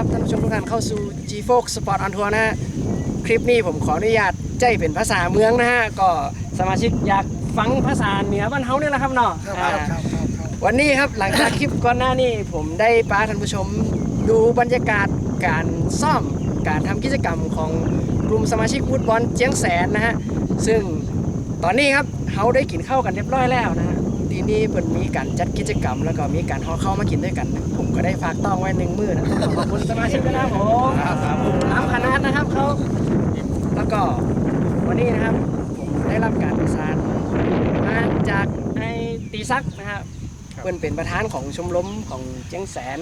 รับท่านผู้ชมทุกท่านเข้าสู่ G f o x Sport on Tour นะฮะคลิปนี้ผมขออนุญาตใจเป็นภาษาเมืองนะฮะก็สมาชิกอยากฟังภาษาเหนือบ้านเฮาเนี่ยแหละครับเนาะครับอ่าครับครับครับครับวันนี้ครับหลังจากคลิปก่อนหน้านี้ผมได้พาท่านผู้ชมดูบรรยากาศการซ่อมการทำกิจกรรมของกลุ่มสมาชิกฟุตบอลเจียงแสนนะฮะซึ่งตอนนี้ครับเขาได้กินข้าวกันเรียบร้อยแล้วนะฮะ ทีนี้เพิ่นมีการจัดกิจกรรม แล้วก็มีการห่อข้าวมากินด้วยกันนะผมก็ได้ฝากต้องไว้หนึ่งมือนะขอบคุณสมาชิกด้วยนะครับผมน้ำคณะนะครับเขาแล้วก็วันนี้นะครับผมได้รับการประสานมาจากไอ้ตีซักนะครับเปิ้นเป็นประธานของชมรมของเจียงแสน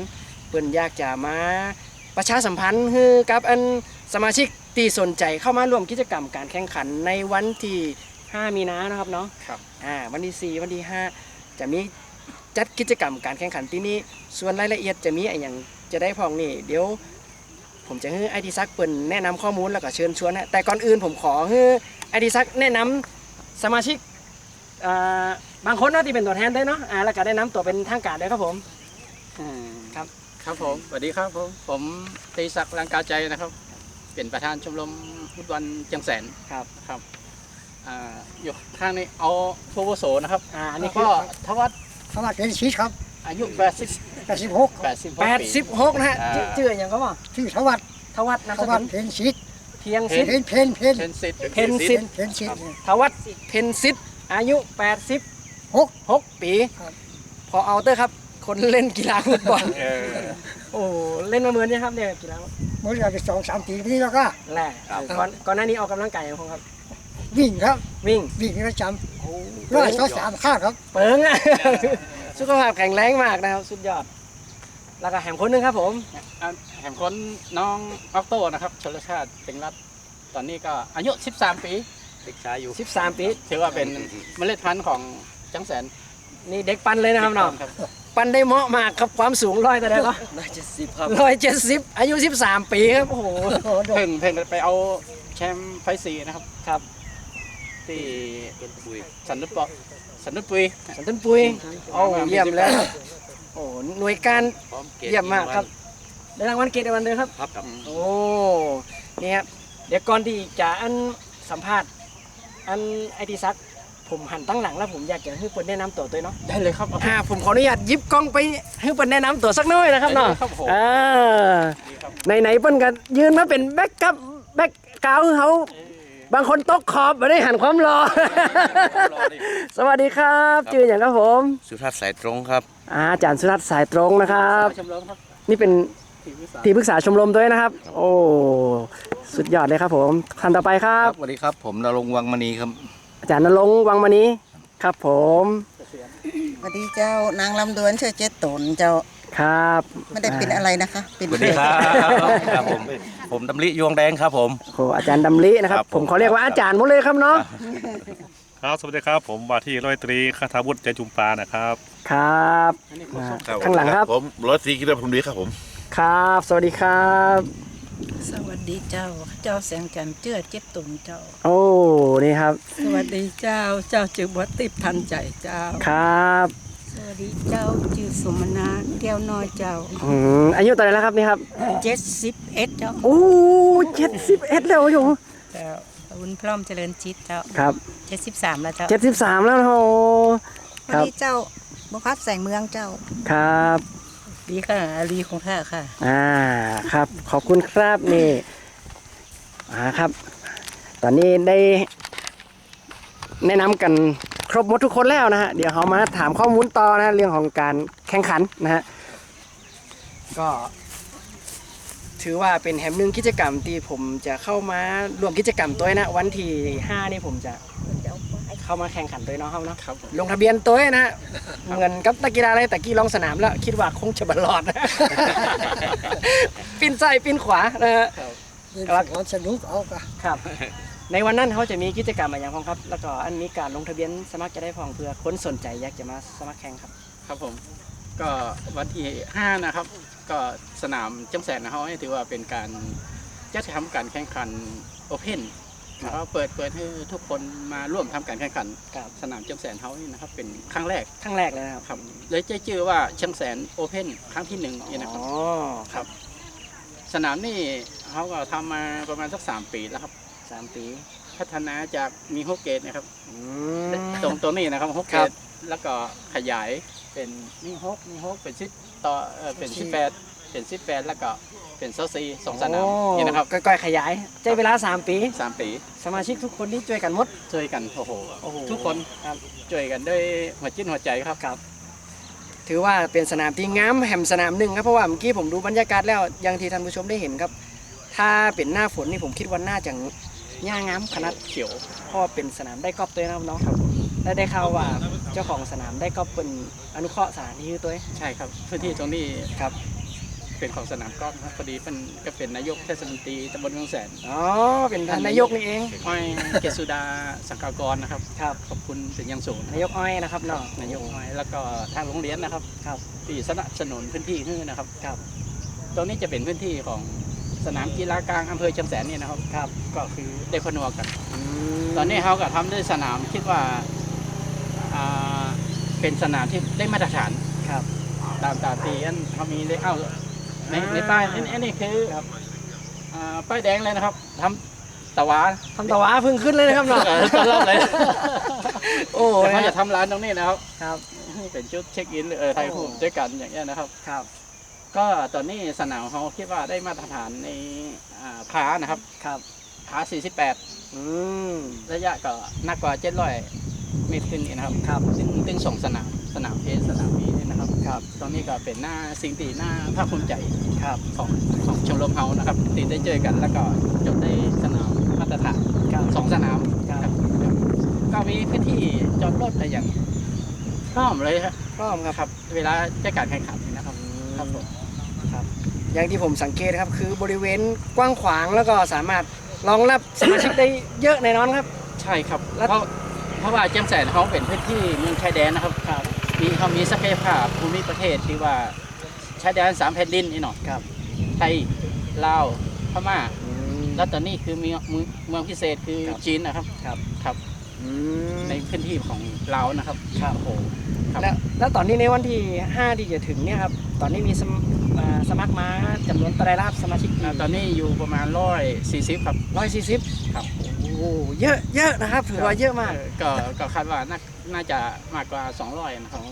เปิ้นอยากจะมาประชาสัมพันธ์ให้กับอันสมาชิกที่สนใจเข้ามาร่วมกิจกรรมการแข่งขันในวันที่ 5 มีนานะครับเนาะครับอ่าวันที่ 4 วันที่ 5 จะมีจัดกิจกรรมการแข่งขันที่นี่ส่วนรายละเอียดจะมีอะไรอย่างจะได้พองนี่เดี๋ยวผมจะให้ไอทีซักเปิ้นแนะนำข้อมูลแล้วก็เชิญชวนนะแต่ก่อนอื่นผมขอให้ไอทีซักแนะนำสมาชิกอ่าบางคนเนาะที่เป็นตัวแทนได้เนาะอ่าแล้วก็ได้นำตัวเป็นทางการด้วยครับผมอืมครับครับผมสวัสดีครับผมผมตีศักดิ์รังกาใจนะครับ เป็นประธานชมรมฟุตบอลเจียงแสนครับครับ อ่าอยู่ข้างนี้เอาโฟโวโสนะครับอ่าอันแล้นี้วคืก็อทวัตสมัครเป็นชีสครับอายุ 80 86 86แปดสิบหกนะฮะอ่า ชื่อชื่ออย่างก็ว่าชื่อทวัดทวัฒน์นะทสวักุดลเพนชีสเพียงเพสิทนธิ์เพนเพนเป็นสิทธิ์เพนสิทธิ์ เพนชีส ทวัฒน์เพนสิทธิ์อายุ86หก6ปี ครับ พอเอาเตอร์ครับ คนเล่นกีฬาฟุตบอลเออ โอ้เล่นมาเหมือนเนี่ยครับเนี่ยกีฬาเมื่อไหร่สองสามปีนี้แล้วก็แหละก่อนก่อนหน้านี้ออกกำลังกายอย่างไรครับ วิ่งครับวิ่งวิ่งประจำร้อยสองสามข้างครับ เปิงอะสุขภาพแข็งแรงมากนะครับ สุดยอด แล้วก็แหมคนหนึงครับผม อะแห่งคนน้องออกโต้นะครับชลชาติเป็นรัฐตอนนี้ก็อายุ 13 ปีเด็กชายอยู่13 ปี ถือว่าเป็นเมล็ดพันธุ์ของจังแสนนี่เด็กปั้นเลยนะครับน้องครับปั้นได้เหมาะมากครับความสูงร้อยแต่าไหร่ก็น่าจะสิบครับร้อยเจ็ดสิบอายุ 13 ปีครับ โอ้โหโอ้โหเพิ่งเพิ่งไปเอาแชมป์ไฟซีนะครับครับ ที่ต้นปุยสันนุปอสันนุปุยสันต้นปุยโอ้เยี่ยมเลยโอ้หน่วยการพร้อมเกตเยี่ยมมากครับได้รางวัลเกียรติวันเลยครับ ครับครับโอ้นี่ครับเดี๋ยวก่อนที่จะอันสัมภาษณ์ อันไอทีซักผมหันตั้งหลังแล้วผมอยากจะให้เปิดแนะนำตัวตัวเนาะได้เลยครับ อ่าผมขออนุญาตหยิบกล้องไปให้เปิดแนะนำตัวสักหน่อยนะครับเนาะได้เลยครับผม อ่าดีครับไหนๆเปิ้นกันยืนมาเป็นแบ็กกับแบ็กกราวด์เขา บางคนตกขอบไม่ได้หันความรอ สวัสดีครับชื่ออย่างครับผม สุทัศน์สายตรงครับอาอาจารย์สุรัตน์สายตรงนะครับ ชมรมครับนี่เป็นทีมวิสาที่ปรึกษาชมรมด้วยนะครับ โอ้สุดยอดเลยครับผมท่านต่อไปครับสวัสดีครับ ผมนรงค์วังมณีครับอาจารย์นรงค์วังมณีครับผม สวัสดีเจ้านางลำดวนเชื่อเจ็ดตนเจ้า ครับ ไม่ได้เป็นอะไรนะคะ เป็นสวัสดีครับครับผมผมดำริยวงแดงครับผม โอ้อาจารย์ดำลินะครับครับ ผมขอเรียกว่าอาจารย์หมดเลยครับเนาะ ครับสวัสดีครับผมว่าที่ร้อยตรีคาถาวุฒิใจจุมปานะครับ ครับอันนี้ขอ่าส้มข้างหลังครับ ผมร้อยตรีกิรพงศ์ดีครับผม ครับ สวัสดีครับ สวัสดีเจ้า เจ้าแสงจันทร์เจื้อเจ็ดตุนเจ้า โอ้ นี่ครับ สวัสดีเจ้า เจ้าจือบัวติบทันใจเจ้า ครับส วัสดีเจ้าจือสมนาแก้วน้อยเจ้าอืมอายุเท่าไหร่แล้วครับนี่ครับเจ็ดสิบเอ็ดเจ้าโอ้เจ็ดสิบเอ็ดแล้วอยู่เจ้าบุญพร้อมเจริญจิตเจ้าครับเจ็ดสิบสามแล้วเจ้าเจ็ดสิบสามแล้วโอ้สวัสดีเจ้าบุคับแสงเมืองเจ้าครับดีค่ะอาลีของข้าค่ะ อ่าครับ ขอบคุณครับนี่อ่าครับ ตอนนี้ได้แนะนำกัน ครบหมดทุกคนแล้วนะฮะเดี๋ยวเขามาถามข้อมูลต่อนะเรื่องของการแข่งขันนะฮะก็ ถือว่าเป็นแหมหนึ่งกิจกรรมที่ผมจะเข้ามาร่วมกิจกรรมตัวนะวันที่ห้านี่ผมจะเข้ามาแข่งขันตัวเนาะครับเนาะครับผมลงทะเบียนตัวนะฮะเหมือนกับตะกีฬาอะไรตะกี้ลองสนามแล้ว คิดว่าคงจะบรอดนะปิ้นซ้ายปิ้นขวานะฮะเป็นครับความสนุกเอากะครับ ในวันนั้นเขาจะมีกิจกรรมอะไรอย่างพ้องครับ แล้วก็อันมีการลงทะเบียนสมัครจะได้พองเพื่อคนสนใจอยากจะมาสมัครแข่งครับ ครับผม ก็วันที่5นะครับ ก็สนามจังแสนนะครับถือว่าเป็นการจัดทำการแข่งขันโอเพนนะครับเปิดเปิดให้ทุกคนมาร่วมทำการแข่งขันครับสนามจังแสนเฮานี่นะครับ เป็นครั้งแรกครั้งแรกเลยนะครับครับเลยจะชื่อว่าจังแสนโอเพนครั้งที่หนึ่งนี่นะคอ๋รับอครับ สนามนี่เขาก็ทำมาประมาณสักสามปีแล้วครับ สามปีพัฒนาจากมีฮกเกตนะครับอืม ตรงตรงนี้นะครับฮกคเกรับตแล้วก็ขยายเป็นมีฮกมีฮกเป็นสิบต่อเอ่อเป็นสิบแปดเป็นสิบแปดแล้วก็เป็นโซซีสองสนามโอ้นี่นะครับก้อยๆขยายใช้เวลา 3 ปี สามปีสมาชิกทุกคนที่ช่วยกันหมด ช่วยกันโอ้โหโอ้โห ทุกคนครับช่วยกันด้วยหัวจิตหัวใจครับ ครับ ถือว่าเป็นสนามที่งามแห่มสนามหนึ่งครับเพราะว่าเมื่อกี้ผมดูบรรยากาศแล้วอย่างที่ท่านผู้ชมได้เห็นครับ ถ้าเป็นหน้าฝนนี่ผมคิดว่าน่าจะ หญ้างามขนาดเขียวเพราะว่าเป็นสนามได้กอบตัวนะครับน้องครับและได้ข่าวว่าเจ้าของสนามได้กอบเป็นอนุเคราะห์สถานที่ตัวเองใช่ครับพื้นที่ตรงนี้ครับเป็นของสนามกอล์ฟครับพอดีเป็นก็เป็นนายกเทศมนตรีตำบลเมืองแสนอ๋อเป็นท่านนายกนี่เองอ้อยเกษสุดาสังกากรนะครับครับขอบคุณเป็นอย่างสูงนายกอ้อยนะครับเนาะนายกอ้อยแล้วก็ทางโรงเรียนนะครับครับที่สนับสนุนพื้นที่ให้นะครับครับ ตรงนี้จะเป็นพื้นที่ของ สนามกีฬากลางอำเภอเชียงแสนเนี่ยนะครับครับก็คือได้พนวกกันมตอนนี้เขาก็ทำด้วยสนามคิดว่าอ่าเป็นสนามที่ได้มาตรฐานครับ ตามตามที่อันเขามีเลเยอร์ในในป้ายอันอันนี้คือครับ อ่าป้ายแดงเลยนะครับทำตะวาทำตะวาเพึ่งขึ้นเลยนะครับเนาะเออต้อนรับเลยโอ้แต่เขานะจะทำร้านตรงนี้นะครับ ครับ เป็นจุดเช็คอินเออถ่ายรูปด้วยกันอย่างเงี้ยนะครับ ครับ ก็ตอนนี้สนามเขาคิดว่าได้มาตรฐานในอ่าผานะครับครับผา48 อืมระยะก็หนักกว่า700เมตรขึ้นนี่นะครับครับซึ่งซึ่งส่งสนามสนามเพสสนามนี้เนี่ยนะครับครับตอนนี้ก็เป็นหน้าสิ่งที่น่าภาคภูมิใจครับของของชมรมเฮานะครับที่ได้เจอกันแล้วก็จบได้สนามมาตรฐานครับสองสนามครับครับครับก็มีพื้นที่จอดรถอะไรอย่างพร้อมเลยครับพร้อมครับครับเวลาจะการแข่งขันนะ ครับครับผมอย่างที่ผมสังเกตครับคือบริเวณกว้างขวางแล้วก็สามารถรองรับสมาชิกได้เยอะแน่นอนครับ ใช่ครับแล้ว เพราะเพราะว่าเจียงแสนเขาเป็นพื้นที่เมืองชายแดนนะครับครับ มีเขามีศักยภาพภูมิประเทศที่ว่าชายแดนสามแผ่นดินนี่เนาะครับ ไทยลาวพม่า แล้วตอนนี้คือเมืองเมืองเมืองพิเศษคือครับ จีนนะครับครับ ครับ อืมในพื้นที่ของลาวนะครับ ครับโอ้โห ครับ แล้วแล้วตอนนี้ในวันที่5ที่จะถึงเนี่ยครับ ตอนนี้มีสมอ่าสมัครมาจำนวนตรายรับสมาชิกอ่าตอนนี้อยู่ประมาณร้อยสี่สิบครับ ร้อยสี่สิบครับ โอ้โหเยอะเยอะนะครับถือว่าเยอะมาก เออก็ก็คาดว่าน่าน่าจะมากกว่า 200นะครับ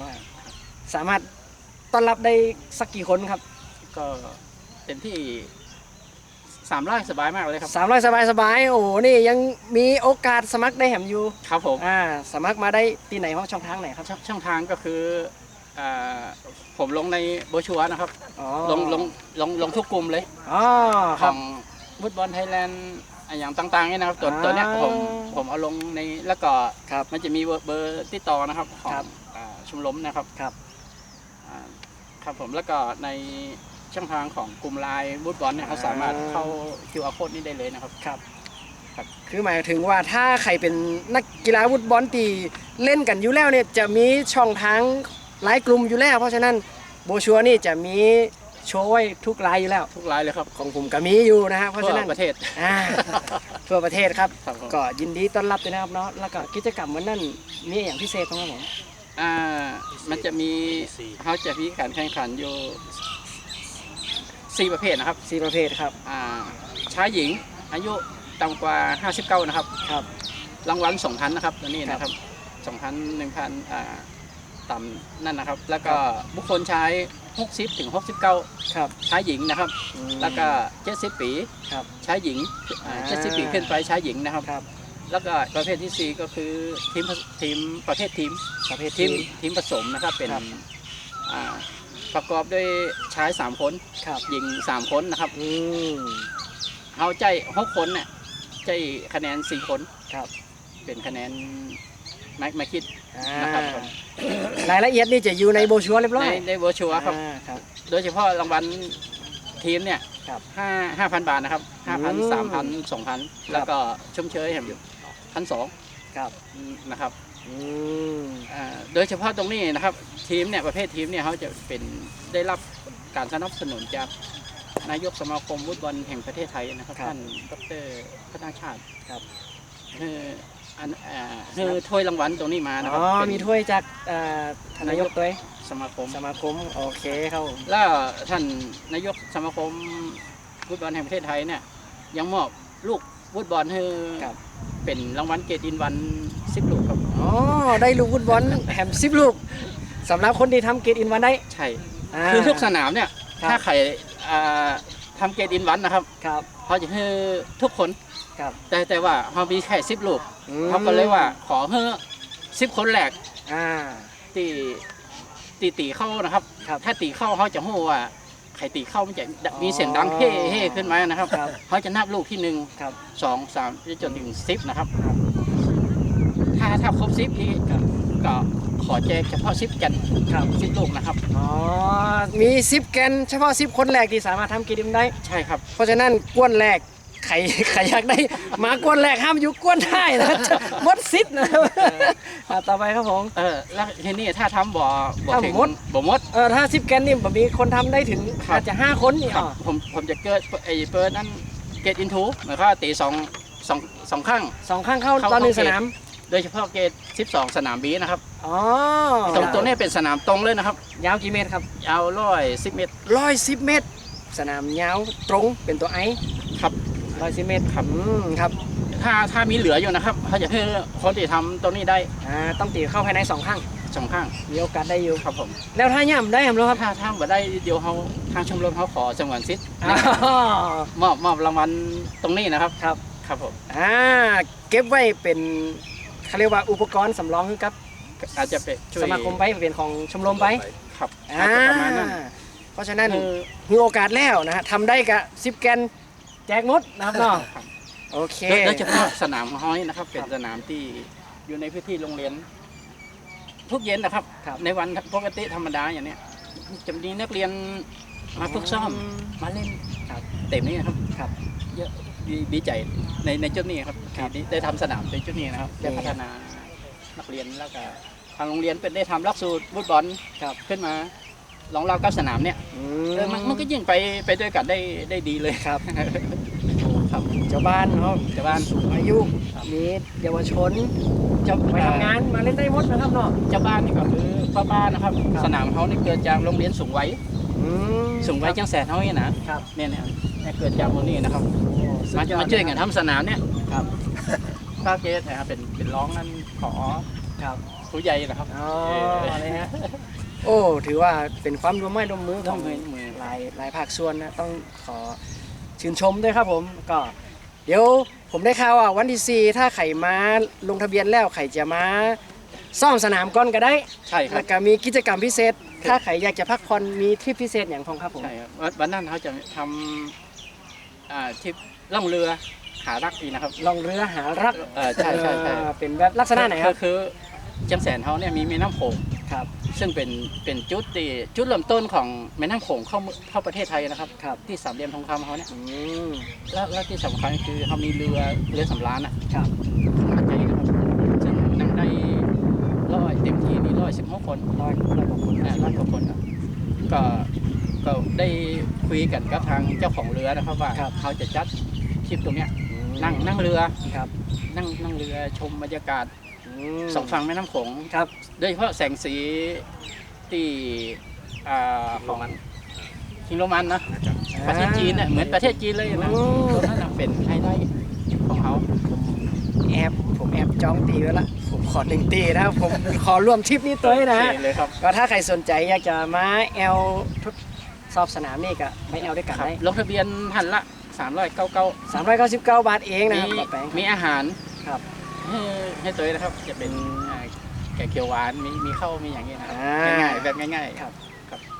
สามารถต้อนรับได้สักกี่คนครับ ก็เต็มที่ สามร้อยสบายมากเลยครับ สามร้อยสบายสบายๆโอ้โหนี่ยังมีโอกาสสมัครได้แหมอยู่ครับผม อ่าสมัครมาได้ที่ไหนห้องช่องทางไหนครับช่องช่องทางก็คืออ่าผมลงในโบรชัวร์นะครับ อ๋อลงลงลงลงทุกกลุ่มเลย อ๋อขครัอบ งฟุตบอลไทยแลนด์อย่างต่างๆนี่นะครับตัวอ่า ตัวเนี้ยผมผมเอาลงในแล้วก็ครับ มันจะมีเบอร์เบอร์ติดต่อนะครับของครับอ่าชมรมนะครับครับ อ่าครับผมแล้วก็ใน ช่องทางของกลุ่มไลน์ฟุตบอลเนี่ยเขาสามารถเข้า QR code นี้ได้เลยนะครับ ครับครับคือหมายถึงว่าถ้าใครเป็นนักกีฬาฟุตบอลตีเล่นกันอยู่แล้วเนี่ยจะมีช่องทางหลายกลุ่มอยู่แล้ว เพราะฉะนั้นโบชัวนี่จะมีโชว์ไว้ทุกรายอยู่แล้ว ทุกไลน์เลยครับ ของผมก็มีอยู่นะฮะเพราะทั่ฉะวนั้นประเทศอ่าทั่วประเทศครับ ครับผม ก็ยินดีต้อนรับด้วยนะครับเนาะแล้วก็กิจกรรมวันนั้นมีอย่างพิเศษบ้างครับผม อ่ามันจะมีเขาจะมีการแข่งขันอยู่ สี่ประเภทนะครับสี่ประเภทครับอ่าชายหญิงอายุต่ำกว่า 59 นะครับ ครับ รางวัล2,000นะครับตัวนี้นะครับ2,000 1,000อ่าต่ำนั่นนะครับ แล้วก็บุคคลชาย60 ถึง 69 ครับชายหญิงนะครับ อืม แล้วก็ 70 ปีครับชายหญิงอ่าอ่า 70 ปีขึ้นไปชายหญิงนะครับ ครับ แล้วก็ประเภทที่ 4 ก็คือทีมผสทีมประเภททีมประเภททีทีมมทีมผสมนะครับเป็นครับ อ่า ประกอบด้วยชาย3คนครับหญิง3คนนะครับอืมเอาใจหกคนเนี่ยใจคะแนน4คนครับเป็นคะแนนไม่ไม่คิดอ่านะครับผม รายละเอียดนี่จะอยู่ในโบชัวเรียบร้อในยในเวอร์ชัวครับ อ่าครับ โดยเฉพาะรางวัลทีมเนี่ยครับห้าห้าพันบาทนะครับห้าพันอืมสามพันสองพันแล้วก็ชมเชยแห่งพันสอง ครับนะครับอืมอ่าโดยเฉพาะตรงนี้นะครับ ทีมเนี่ยประเภททีมเนี่ยเขาจะเป็นได้รับการสนับสนุนจากนายกสมาคมฟุตบอลแห่งประเทศไทยนะครับครับท่านดรพัฒนาชาติครับคืออันอ่าคือถ้วยรางวัลตรงนี้มานะคอ๋รัอเป็นมีถ้วยจากเอ่อท่านนายกด้วยสมาคม สมาคมโอเคครับผมแล้วท่านนายกสมาคมฟุตบอลแห่งประเทศไทยเนี่ยยังมอบลูกฟุตบอลให้ ครับ เป็นรางวัลเกียรติอินวันสิบลูกครับ อ๋อ ได้ลูกฟุตบอลแฮมซิบลูกสำหรับคนที่ทำเกตอินวันได้ ใช่าคือทุกสนามเนี่ยครับถ้าใครอ่าทำเกียรติอินวันนะครับครับเขาจะให้ทุกคนครับแต่แต่ว่าเขามีแค่สิบลูกอืมเขาก็เลยว่าขอให้สิบคนแรกอ่าตีตีตีเข้านะครับครับ ถ้าตีเข้าเขาจะหู้ว่า ใครตีเข้ามันจะมีเสียงดังเฮ่เฮ่ขึ้นมานะครับครับเขาจะนับลูกที่หนึ่งครับสองสามจนถึงสิบนะครับ ถ้าถ้าครบสิบนี่ก็ขอแจกเฉพาะสิบกันครับสิบลูกนะครับ อ๋อ มีซิปแกนเฉพาะซิปคนแรกที่สามารถทำเกตอินได้ ใช่ครับ เพราะฉะนั้นกวนแรก ใครใครอยากได้หมากวนแรกห้ามอยู่กวนได้นะหมดซิปนะครับอะต่อไปครับผม เออแล้วทีนี้ถ้าทำบ่อบ่ถ้าถึงมด บ่มด เออถ้าซิปแกนนี่ผมมีคนทำได้ถึงครับ อาจจะห้าคนนี่ครัอ๋บอผมผมจะเกิดไอ้เปิดนั้นเกตอินทูหมายความว่าตีสองสองสองข้าง สองข้างเข้าเข้าตอนหนึ่งเข้าสเกตนามโดยเฉพาะเกต12 สนามบีนะครับอ๋อตรงตัวนี้เป็นสนามตรงเลยนะครับยาวกี่เมตรครับยาวร้อยสิบเมตร ร้อยสิบเมตร สนามยาวตรงเป็นตัวไอครับ ร้อยสิบเมตรครับอืมครับถ้าถ้ามีเหลืออยู่นะครับเขาจะให้คนที่ทำตรงนี้ได้อ่าต้องตีเข้าภายในสองข้างสองข้างมีโอกาสได้อยู่ ครับผมแล้วถ้าย่ำได้ครับครับถ้าถ้าบ่ได้เดี๋ยวเขาทางชมรมเขาขอจังหวัดซิดอ๋อมอบมอบรางวัลตรงนี้นะครับ ครับครับผมอ่าเก็บไว้เป็นเขาเรียกว่าอุปกรณ์สำรองให้กับอาจจะเป็นช่วยสมาคมไปเป็นของชมรมไปครับอ่าอาจจะประมาณนั้นเพราะฉะนั้นคือมีโอกาสแล้วนะฮะทำได้กับซิปแกน แจกหมดนะครับเนาะครับโอเคโดยโดยเฉพาะสนามของเขานี่นะครับ เป็นสนามที่อยู่ในพื้นที่โรงเรียน ทุกเย็นนะครับครับ ในวันปกติธรรมดาอย่างเนี้ยจะมีนักเรียนมาฝึกซ้อมมาเล่นครับเต็มนี่ครับครับเยอะดีดีใจในในจุดนี้ครับครับที่ได้ทำสนามในจุดนี้นะครับนี่ได้พัฒนานักเรียนแล้วก็ทางโรงเรียนเป็นได้ทำหลักสูตรฟุตบอลครับขึ้นมา รองรับกับสนามเนี่ยอืเออมันมันก็ยิ่งไปไปด้วยกันได้ได้ดีเลยครับครับเจ้าบ้านเขาแต่ว่าสูงอายุมีเยาวชนเจ้าไปทำงานมาเล่นได้หมดนะครับเนาะเจ้าบ้านนี่ก็คือป้าบ้านนะครับครับ สนามเขานี่เกิดจากโรงเรียนสูงวัยอืมสูงวัยจังแสนเขาเนี่ยนะครับเนี่ยเนี่ยเนี่ยเกิดจากตรงนี้นะครับโอ้สุดมายอดมาช่วยกันทำสนามเนี่ยครับป้าเกตนะครับเป็นเป็นร้องนั่นขอครับผู้ใหญ่นะครับอ๋ออะไรฮะ โอ้ ถือว่าเป็นความร่วมไม้ร่วมมือขต้อองงมือมือหลายหลายภาคส่วนนะต้องขอชื่นชมด้วยครับผมก็เดี๋ยวผมได้ข่าวว่าวันที่4ถ้าไข่มาลงทะเบียนแล้วไข่จะมาซ่อมสนามก่อนก็ได้ใช่ครัแล้บ วก็มีกิจกรรมพิเศษ ถ้าไข่อยากจะพักผ่อนมีทริปพิเศษอย่างพองครับผม ใช่ครับวันวันนั้นเขาจะทำอ่าทริปล่องเรือหารักอีกนะครับลองเรือหารักเออใช่ใช่ใช่เอ่อเป็นแบบลักษณะไหนครับอคือจังแสนเขาเนี่ยมีแม่น้ำโขง ครับ ซึ่งเป็นเป็นจุดที่จุดเริ่มต้นของแม่น้ำโขงเข้าเมืองเข้าประเทศไทยนะครับ ครับที่สามเหลี่ยมทองคำเขาเนี่ยอืมแล้วแล้วที่สำคัญคือเขามีเรือเรือสำราญอะครับขนาดใหญ่นะครับซึ่งนั่งได้ร้อยเต็มที่นี่ร้อยสิบหกคนร้อยร้อยกว่าคนนะร้อยกว่าคนนะก็ก็ได้คุยกันกับทางเจ้าของเรือนะครับว่าเขาจะจัดทริปตรงเนี้ย นั่งนั่งเรือ ครับ นั่งนั่งเรือชมบรรยากาศ มสองฝั่งแม่น้ำโขงครับ โดยเฉพาะแสงสีที่อ่าของคิงโรมันนะประเทศจีนเนี่ยเหมือนประเทศจีนเลยนะโอ้ตรงนั้นนะเป็นไฮไลท์ของเขาแอบผมแอบจองตีไว้ละผมขอหนึ่งตีนะครับผมขอร่วมทริปนี้ตัวให้นะฮะโอเคเลยครับก็ถ้าใครสนใจอยากจะมาแอลทดสอบสนามนี่ก็ไปแอลด้วยกันครับได้ลงทะเบียนทันละ399 399 บาทเองนะมีครับปะแปงมีอาหารครับ ให้ให้ตัวเองนะครับ จะเป็นอ่าแกงเขียวหวานมีมีข้าวมีอย่างเงี้ยนะครับอ่า ง่ายๆแบบง่ายๆ ครับ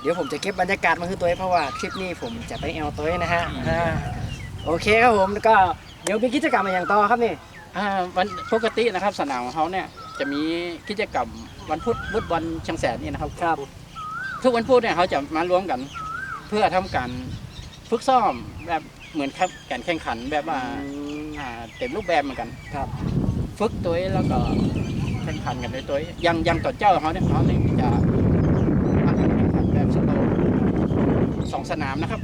เดี๋ยวผมจะเก็บบรรยากาศมาคือตัวให้เพราะว่าคลิปนี้ผมจะไปแอลตัวให้นะฮะอ่าโอเคครับผมแล้วก็เดี๋ยวมีกิจกรรมอะไรอย่างต่อครับนี่อ่าวันปกตินะครับสนามของเขาเนี่ยจะมีกิจกรรมวันพุธวุฒิวันเชียงแสนนี่นะครับ ครับทุกวันพุธเนี่ยเขาจะมารวมกัน เพื่อทำการฝึกซ้อมแบบเหมือนครับการแข่งขันแบบว่าอ่าเต็มรูปแบบเหมือนกัน ครับ ฝึกตัวเองแล้วก็แข่งขันกันด้วยตัวเองอยังอยังต่อเจ้าเขาเนี่ยเขาเนี่ยจะมาแข่งขันแบบสโตว์สองสนามนะครับ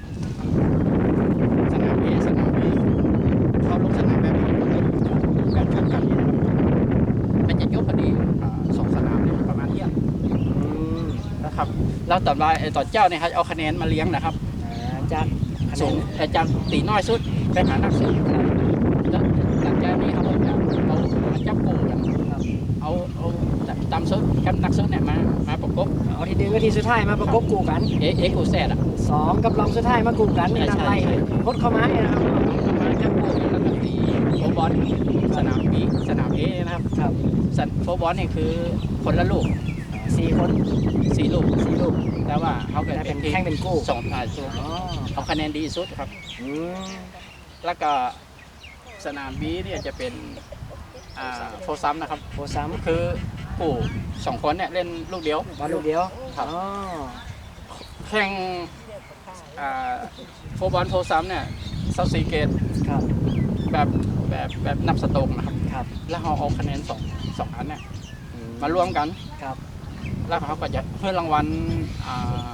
สนาม A สนาม B เขาลงสนามแบบนี้หมดเลยแบบแข่งขันนี่นะครับมันจะยกพอดีอ่าสองสนามเนี่ยประมาณเที่ยงอืมนะครับแล้วต่อมาไอ้ต่อเจ้าเนี่ยเขาจะเอาคะแนนมาเลี้ยงนะครับอ่าจากคะแนสูนงแต่จากตีน้อยสุดไปหานักสุดแล้วหลังจากนี้เขาก็จะเอามาจับกูกัน เอาเอาตามสุดกับนักสุดเนี่ยมามาประกบเอาที่หนึ่งกับที่สุดท้ายมาประกบกูกันเอเอกูแซดอะสองกับรองสุดท้ายมากูกันในใช่นำไล่ใช่พดเข้าไม้นะครับมาจับกูกันแล้วก็ตีโฟบอลสนามบีสนามเอนะครับครับสันโฟบอลเนี่ยคือคนละลูกสี่คนสี่ลูกสี่ลูกแต่ว่าเขาเกิดได้เป็เป็นนแข่งเป็นกู้สองอ่าตัวอ๋อเอาคะแนนดีสุดครับอืมแล้วก็สนามบีเนี่ยจะเป็นอ่า โฟซัมนะครับโฟซ้คือผู้สองคนเนี่ยเล่นลูกเดียวำบอลลูกเดียวครับอ๋อแข่งอ่าโฟบอลโฟซัมเนี่ยเซาซีเกตครับแบบแบบแบบนับสโตกนะครับครับ แล้วเขาเอาคะแนนสองสองอันเนี่ยอืมารวมกันครับ แล้วเขาก็จะเพื่อรางวัลอ่า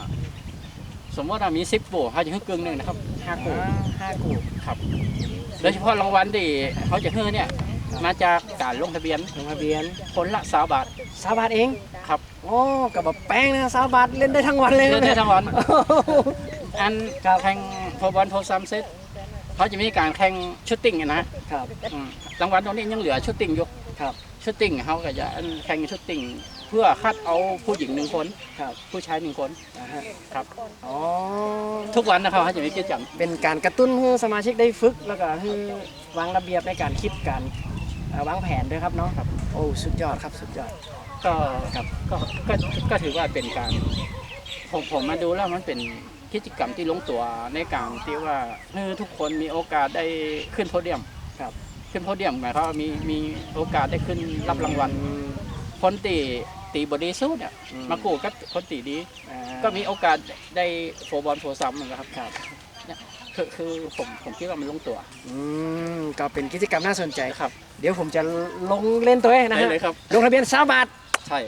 สมมติว่ามีสิบปูเขาจะให้กึ่งหนึ่งนะครับห้ากูอ่าห้ากูครับโดยเฉพาะรางวัลที่เขาจะให้เนี่ย มาจากการลงทะเบียนลงทะเบียนคนละสาบาทสาวบาทเองครับโอ้กับแบบแป้งนะสาวบาทเล่นได้ทั้งวันเลยเล่นได้ทั้งวันโอ้โหอันแข่งโฟบอลโฟซัมเซตเขาจะมีการแข่งชุดติ้งอะนะครับอืมรางวัลตรงนี้ยังเหลือชุดติ้งอยู่ครับชุดติ้งเขาก็จะอันแข่งชุดติ้งเพื่อคัดเอาผู้หญิงหนึ่งคนครับผู้ชายหนึ่งคนอ่าฮะครับอ๋อทุกวันนะครับเขาจะมีกิจกรรมเป็นการกระตุ้นให้สมาชิกได้ฝึกแล้วก็ให้วางระเบียบในการคิดการเอ่อ วางแผนด้วยครับเนาะครับ โอ้สุดยอดครับสุดยอด ก็ครับก็ก็ก็ถือว่าเป็นการ ผมผมมาดูแล้วมันเป็นกิจกรรมที่ลงตัวในการที่ว่าให้ทุกคนมีโอกาสได้ขึ้นโพเดียมครับ ขึ้นโพเดียมหมายความว่ามีมีโอกาสได้ขึ้นรับรางวัลคนตีตีบอดีสู้เนี่ยอืมมากูกับคนตีดีอ่าก็มีโอกาสได้โฟบอลโฟซัมเหมือนกันครับ ครับเนี่ยคือคือผมผมคิดว่ามันลงตัว อืมก็เป็นกิจกรรมน่าสนใจ ครับ เดี๋ยวผมจะลงเล่นตัวเองนะได้ฮะเลยครับ ลงทะเบียนสาวบาท ใช่